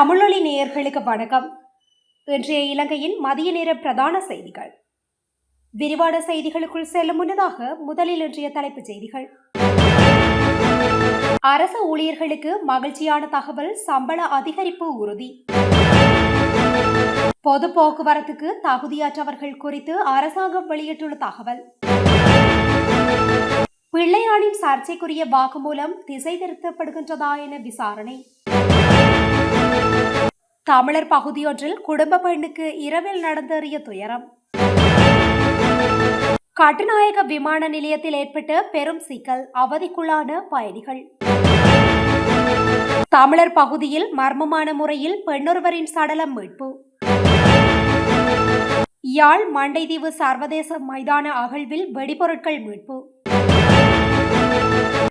தமிழொலி நேயர்களுக்கு வணக்கம். இன்றைய இலங்கையின் மதிய நேர பிரதான செய்திகள். விரிவான செய்திகளுக்குள் செல்லும் முன்னதாக முதலில் இன்றைய தலைப்புச் செய்திகள். அரச ஊழியர்களுக்கு மகிழ்ச்சியான தகவல் சம்பள அதிகரிப்பு உறுதி. பொது போக்குவரத்துக்கு தகுதியற்றவர்கள் குறித்து அரசாங்கம் வெளியிட்டுள்ள தகவல். பிள்ளையானின் சர்ச்சைக்குரிய வாக்குமூலம் திசை திருத்தப்படுகின்றதா என விசாரணை. தமிழர் பகுதியொன்றில் குடும்ப பெண்ணுக்கு இரவில் நடந்தேறிய துயரம். கட்டுநாயக விமான நிலையத்தில் ஏற்பட்ட பெரும் சிக்கல் அவதிக்குள்ளான பயணிகள். தமிழர் பகுதியில் மர்மமான முறையில் பெண்ணொருவரின் சடலம் மீட்பு. யாழ் மண்டைதீவு சர்வதேச மைதான அகழ்வில் வெடிபொருட்கள் மீட்பு.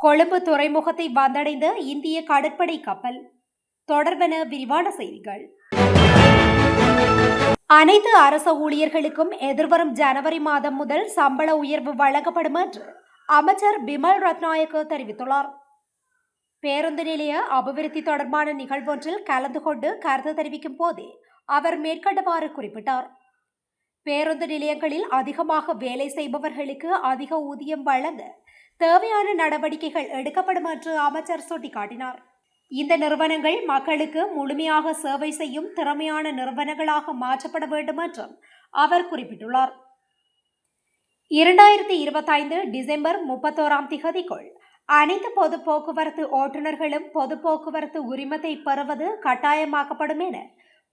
கொழும்பு துறைமுகத்தை வந்தடைந்த இந்திய கடற்படை கப்பல். தொடர்பென விரிவான செய்திகள். அனைத்து அரச ஊழியர்களுக்கும் எதிர்வரும் ஜனவரி மாதம் முதல் சம்பள உயர்வு வழங்கப்படும் என்று அமைச்சர் பிமல் ரத்நாயக்கு தெரிவித்துள்ளார். பேருந்து நிலைய அபிவிருத்தி தொடர்பான நிகழ்வொன்றில் கலந்து கொண்டு கருத்து தெரிவிக்கும் போதே அவர் மேற்கண்டவாறு குறிப்பிட்டார். பேருந்து நிலையங்களில் அதிகமாக வேலை செய்பவர்களுக்கு அதிக ஊதியம் வழங்க தேவையான நடவடிக்கைகள் எடுக்கப்படும் என்று அமைச்சர் சுட்டிக்காட்டினார். இந்த நிறுவனங்கள் மக்களுக்கு முழுமையாக சேவை செய்யும் திறமையான நிறுவனங்களாக மாற்றப்பட வேண்டும் என்றும் அவர் குறிப்பிட்டுள்ளார். இரண்டாயிரத்தி இருபத்தைந்து டிசம்பர் முப்பத்தோராம் திகதிக்குள் அனைத்து பொது போக்குவரத்து ஓட்டுநர்களும் பொது போக்குவரத்து உரிமத்தை பெறுவது கட்டாயமாக்கப்படும் என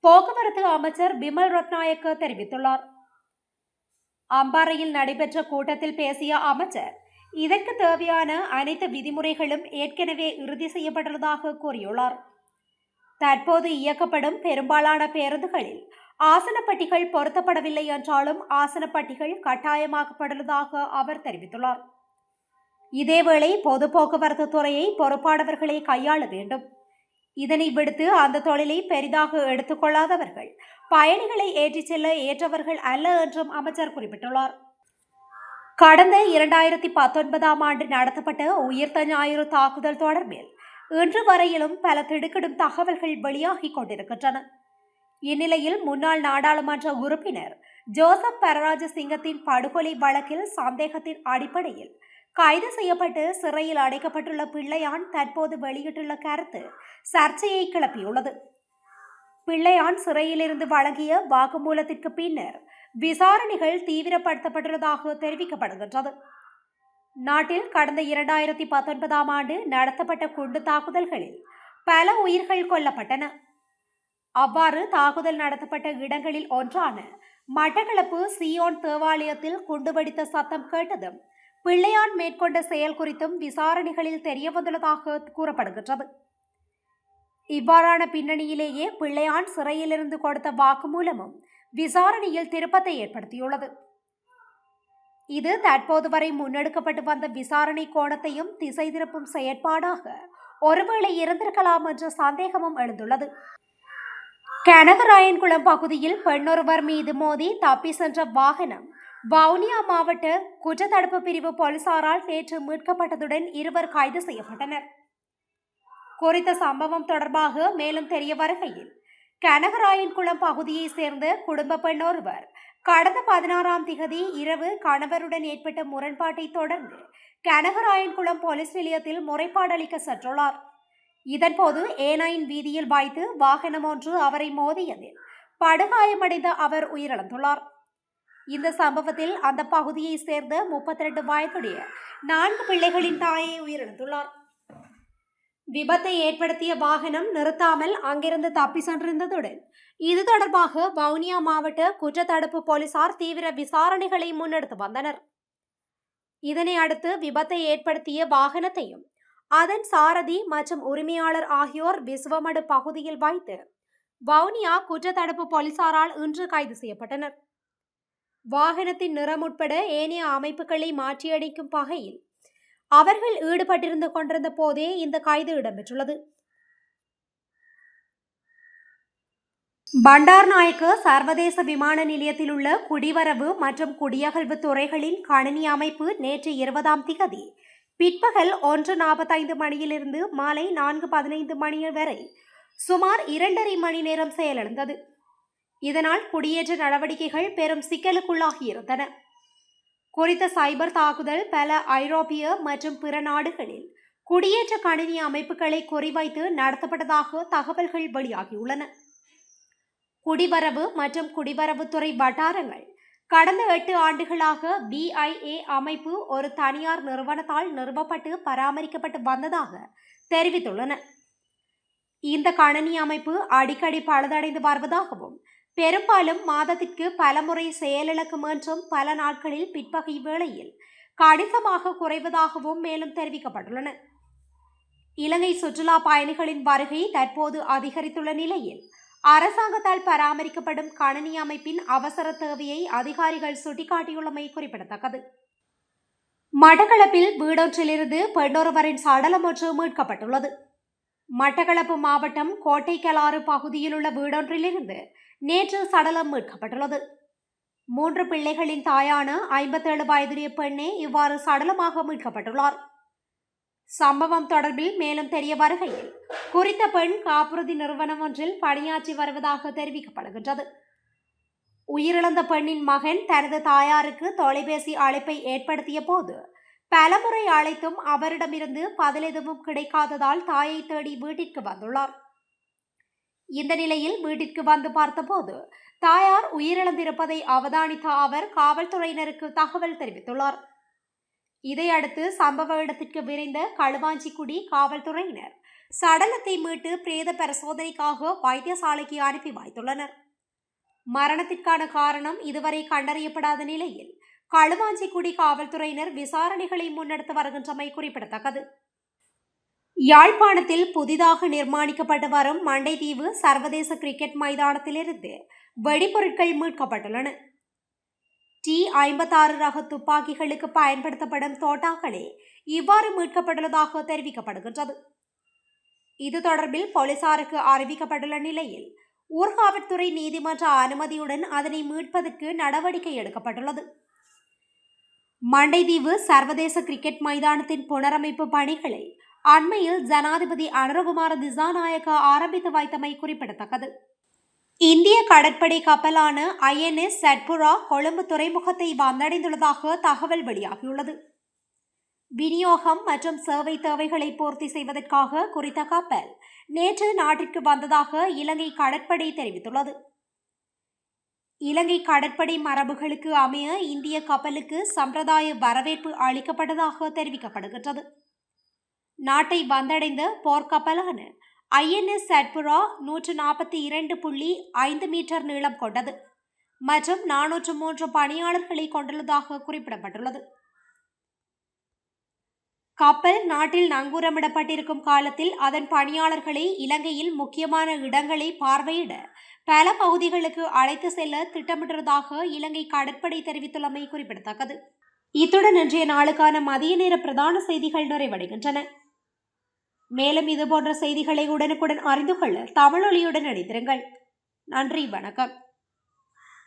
போக்குவரத்து அமைச்சர் பிமல் ரத்நாயக்க தெரிவித்துள்ளார். அம்பாறையில் நடைபெற்ற கூட்டத்தில் பேசிய அமைச்சர் இதற்கு தேவையான அனைத்து விதிமுறைகளும் ஏற்கனவே இறுதி செய்யப்பட்டுள்ளதாக கூறியுள்ளார். தற்போது இயக்கப்படும் பெரும்பாலான பேருந்துகளில் ஆசனப்பட்டிகள் பொருத்தப்படவில்லை என்றாலும் ஆசனப்பட்டிகள் கட்டாயமாக்கப்படுவதாக அவர் தெரிவித்துள்ளார். இதேவேளை பொது போக்குவரத்து துறையை பொறுப்பானவர்களை கையாள வேண்டும். இதனை விடுத்து அந்த தொழிலை பெரிதாக எடுத்துக்கொள்ளாதவர்கள் பயணிகளை ஏற்றிச் செல்ல ஏற்றவர்கள் அல்ல என்றும் அமைச்சர் குறிப்பிட்டுள்ளார். கடந்த இரண்டாயிரத்தி பத்தொன்பதாம் ஆண்டு நடத்தப்பட்ட உயிர்த்த ஞாயிறு தாக்குதல் தொடர்பில் இன்று வரையிலும் பல திடுக்கிடும் தகவல்கள் வெளியாகிக் கொண்டிருக்கின்றன. இந்நிலையில் முன்னாள் நாடாளுமன்ற உறுப்பினர் ஜோசப் பரராஜ சிங்கத்தின் படுகொலை வழக்கில் சந்தேகத்தின் அடிப்படையில் கைது செய்யப்பட்டு சிறையில் அடைக்கப்பட்டுள்ள பிள்ளையான் தற்போது வெளியிட்டுள்ள கருத்து சர்ச்சையை கிளப்பியுள்ளது. பிள்ளையான் சிறையிலிருந்து வழங்கிய வாக்குமூலத்திற்கு பின்னர் விசாரணைகள் தீவிரப்படுத்தப்பட்டுள்ளதாக தெரிவிக்கப்படுகின்றது. நாட்டில் கடந்த இரண்டாயிரத்தி பத்தொன்பதாம் ஆண்டு நடத்தப்பட்ட குண்டு தாக்குதல்களில் பல உயிர்கள் கொல்லப்பட்டன. அவ்வாறு தாக்குதல் நடத்தப்பட்ட இடங்களில் ஒன்றான மட்டக்களப்பு சியோன் தேவாலயத்தில் குண்டுவெடித்த சத்தம் கேட்டதும் பிள்ளையான் மேற்கொண்ட செயல் குறித்தும் விசாரணைகளில் தெரியவந்துள்ளதாக கூறப்படுகின்றது. இவ்வாறான பின்னணியிலேயே பிள்ளையான் சிறையிலிருந்து கொடுத்த வாக்குமூலமும் விசாரணையில் திருப்பத்தை ஏற்படுத்தியுள்ளது. இது தற்போது வரை முன்னெடுக்கப்பட்டு வந்த விசாரணை கோணத்தையும் திசை திருப்பும் செயற்பாடாக ஒருவேளை இருந்திருக்கலாம் என்ற சந்தேகமும் எழுந்துள்ளது. கனகராயன்குளம் பகுதியில் பெண்ணொருவர் மீது மோதி தப்பி சென்ற வாகனம் வவுனியா மாவட்ட குற்றத்தடுப்பு பிரிவு போலீசாரால் நேற்று மீட்கப்பட்டதுடன் இருவர் கைது செய்யப்பட்டனர். குறித்த சம்பவம் தொடர்பாக மேலும் தெரிய வருகையில் கனகராயன்குளம் பகுதியைச் சேர்ந்த குடும்ப பெண் ஒருவர். கடந்த பதினாறாம் திகதி இரவு கணவருடன் ஏற்பட்ட முரண்பாட்டை தொடர்ந்து கனகராயன்குளம் போலீஸ் நிலையத்தில் முறைப்பாடு அளிக்க சென்றுள்ளார். இதன்போது ஏனாயின் வீதியில் வாய்த்து வாகனம் ஒன்று அவரை மோதியதில் படுகாயமடைந்த அவர் உயிரிழந்துள்ளார். இந்த சம்பவத்தில் அந்த பகுதியைச் சேர்ந்த முப்பத்தி ரெண்டு வயதுடைய நான்கு பிள்ளைகளின் தாயை உயிரிழந்துள்ளார். விபத்தை ஏற்படுத்திய வாகனம் நிறுத்தாமல் அங்கிருந்து தப்பி சென்றிருந்ததுடன் இது தொடர்பாக வவுனியா மாவட்ட குற்றத்தடுப்பு போலீசார் தீவிர விசாரணைகளை முன்னெடுத்து வந்தனர். இதனை அடுத்து விபத்தை ஏற்படுத்திய வாகனத்தையும் அதன் சாரதி மற்றும் உரிமையாளர் ஆகியோர் விசுவமடு பகுதியில் வைத்து வவுனியா குற்றத்தடுப்பு போலீசாரால் இன்று கைது செய்யப்பட்டனர். வாகனத்தின் நிறம் உட்பட ஏனைய அமைப்புகளை மாற்றியடிக்கும் வகையில் அவர்கள் ஈடுபட்டிருந்து கொண்டிருந்த போதே இந்த கைது இடம்பெற்றுள்ளது. பண்டார் நாயக்க சர்வதேச விமான நிலையத்தில் உள்ள குடிவரவு மற்றும் குடியகல்வு துறைகளின் கணினி அமைப்பு நேற்று இருபதாம் திகதி பிற்பகல் ஒன்று நாற்பத்தைந்து மணியிலிருந்து மாலை நான்கு பதினைந்து மணி வரை சுமார் இரண்டரை மணி நேரம் செயலிழந்தது. இதனால் குடியேற்ற நடவடிக்கைகள் பெரும் சிக்கலுக்குள்ளாகியிருந்தன. குறித்த சைபர் தாக்குதல் பல ஐரோப்பிய மற்றும் பிற நாடுகளில் குடியேற்ற கணினி அமைப்புகளை குறிவைத்து நடத்தப்பட்டதாக தகவல்கள் வெளியாகியுள்ளன. குடிவரவு மற்றும் குடிவரவுத்துறை வட்டாரங்கள் கடந்த எட்டு ஆண்டுகளாக பிஐஏ அமைப்பு ஒரு தனியார் நிறுவனத்தால் நிறுவப்பட்டு பராமரிக்கப்பட்டு வந்ததாக தெரிவித்துள்ளன. இந்த கணனி அமைப்பு அடிக்கடி பழுதடைந்து வருவதாகவும் பெரும்பாலும் மாதத்திற்கு பலமுறை செயலிழக்கும் என்றும் பல நாட்களில் பிற்பகை வேளையில் கணிசமாக குறைவதாகவும் மேலும் தெரிவிக்கப்பட்டுள்ளன. இலங்கை சுற்றுலா பயணிகளின் வருகை தற்போது அதிகரித்துள்ள நிலையில் அரசாங்கத்தால் பராமரிக்கப்படும் கணனி அமைப்பின் அவசர தேவையை அதிகாரிகள் சுட்டிக்காட்டியுள்ளமை குறிப்பிடத்தக்கது. மட்டக்களப்பில் வீடொன்றிலிருந்து பெண்ணொருவரின் சடலம் ஒன்று மீட்கப்பட்டுள்ளது. மட்டக்களப்பு மாவட்டம் கோட்டைக்கலாறு பகுதியில் உள்ள வீடொன்றிலிருந்து நேற்று சடலம் மீட்கப்பட்டுள்ளது. மூன்று பிள்ளைகளின் தாயான ஐம்பத்தேழு வயதுடைய பெண்ணே இவ்வாறு சடலமாக மீட்கப்பட்டுள்ளார். சம்பவம் தொடர்பில் மேலும் தெரிய வருகையில் குறித்த பெண் காப்புறுதி நிறுவனம் ஒன்றில் பணியாற்றி வருவதாக தெரிவிக்கப்படுகின்றது. உயிரிழந்த பெண்ணின் மகன் தனது தாயாருக்கு தொலைபேசி அழைப்பை ஏற்படுத்திய போது பலமுறை அழைத்தும் அவரிடமிருந்து பதில் எதுவும் கிடைக்காததால் தாயை தேடி வீட்டிற்கு வந்துள்ளார். இந்த நிலையில் வீட்டிற்கு வந்து பார்த்தபோது தாயார் உயிரிழந்திருப்பதை அவதானித்த அவர் காவல்துறையினருக்கு தகவல் தெரிவித்துள்ளார். இதையடுத்து சம்பவ இடத்திற்கு விரைந்த களுவாஞ்சிக்குடி காவல்துறையினர் சடலத்தை மீட்டு பிரேத பரிசோதனைக்காக வைத்தியசாலைக்கு அனுப்பி வைத்துள்ளனர். மரணத்திற்கான காரணம் இதுவரை கண்டறியப்படாத நிலையில் களுவாஞ்சிக்குடி காவல்துறையினர் விசாரணைகளை முன்னெடுத்து வருகின்றமை குறிப்பிடத்தக்கது. யாழ்ப்பாணத்தில் புதிதாக நிர்மாணிக்கப்பட்டு வரும் மண்டைதீவு சர்வதேச கிரிக்கெட் மைதானத்திலிருந்து வெடிபொருட்கள் மீட்கப்பட்டுள்ளன. டி ஐம்பத்தாறு ரக துப்பாக்கிகளுக்கு பயன்படுத்தப்படும் தோட்டாக்களே இவ்வாறு மீட்கப்பட்டுள்ளதாக தெரிவிக்கப்படுகின்றது. இது தொடர்பில் போலீசாருக்கு அறிவிக்கப்பட்டுள்ள நிலையில் ஊர்காவல்துறை நீதிமன்ற அனுமதியுடன் அதனை மீட்பதற்கு நடவடிக்கை எடுக்கப்பட்டுள்ளது. மண்டைதீவு சர்வதேச கிரிக்கெட் மைதானத்தின் புனரமைப்பு பணிகளை அண்மையில் ஜனாதிபதி அனுரகுமார திசாநாயக்க ஆரம்பித்து வைத்தமை குறிப்பிடத்தக்கது. இந்திய கடற்படை கப்பலான ஐஎன்எஸ் சட்புரா கொழும்பு துறைமுகத்தை வந்தடைந்துள்ளதாக தகவல் வெளியாகியுள்ளது. விநியோகம் மற்றும் சேவை தேவைகளை பூர்த்தி செய்வதற்காக குறித்த கப்பல் நேற்று நாட்டிற்கு வந்ததாக இலங்கை கடற்படை தெரிவித்துள்ளது. இலங்கை கடற்படை மரபுகளுக்கு அமைய இந்திய கப்பலுக்கு சம்பிரதாய வரவேற்பு அளிக்கப்பட்டதாக தெரிவிக்கப்படுகின்றது. நாட்டை வந்தடைந்த போர்க்கப்பலான ஐஎன்எஸ் சட்புரா நூற்று நாற்பத்தி இரண்டு புள்ளி ஐந்து மீட்டர் நீளம் கொண்டது மற்றும் நானூற்று மூன்று பணியாளர்களை கொண்டுள்ளதாக குறிப்பிடப்பட்டுள்ளது. கப்பல் நாட்டில் நங்கூரமிடப்பட்டிருக்கும் காலத்தில் அதன் பணியாளர்களை இலங்கையில் முக்கியமான இடங்களை பார்வையிட பல பகுதிகளுக்கு அழைத்து செல்ல திட்டமிட்டுள்ளதாக இலங்கை கடற்படை தெரிவித்துள்ளமை குறிப்பிடத்தக்கது. இத்துடன் இன்றைய நாளுக்கான மதிய நேர பிரதான செய்திகள் நிறைவடைகின்றன. மேலும் இது போன்ற செய்திகளை உடனுக்குடன் அறிந்து கொள்ள தமிழொலியுடன் இணைந்திருங்கள். நன்றி வணக்கம்.